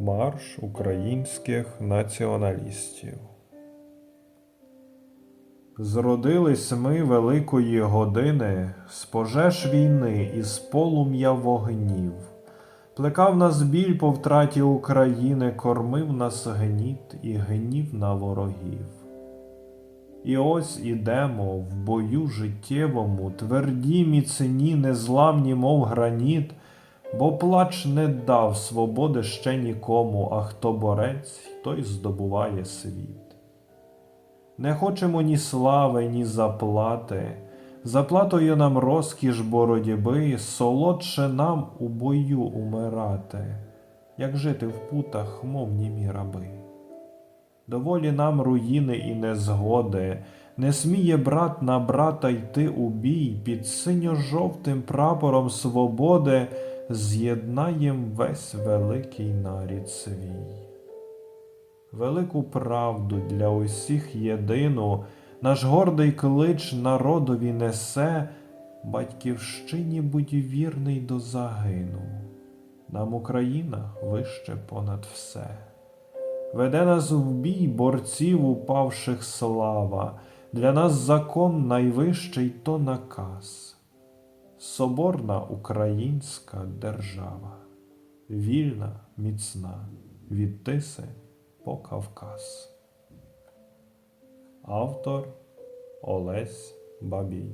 Марш українських націоналістів. Зродились ми великої години з пожеж війни і з полум'я вогнів. Плекав нас біль по втраті України, кормив нас гніт і гнів на ворогів. І ось ідемо в бою життєвому, тверді, міцні, незламні, мов граніт, бо плач не дав свободи ще нікому, а хто борець, той здобуває світ. Не хочемо ні слави, ні заплати. Заплатою нам розкіш боротьби, солодше нам у бою умирати, як жити в путах, мов німі раби. Доволі нам руїни і незгоди, не сміє брат на брата йти у бій, під синьо-жовтим прапором свободи з'єднаєм весь великий нарід свій. Велику правду для усіх єдину, наш гордий клич народові несе, батьківщині будь вірний до загину, нам Україна вище понад все. Веде нас в бій борців упавших слава, для нас закон найвищий то наказ. Соборна українська держава, вільна, міцна, від Тиси по Кавказ. Автор Олесь Бабій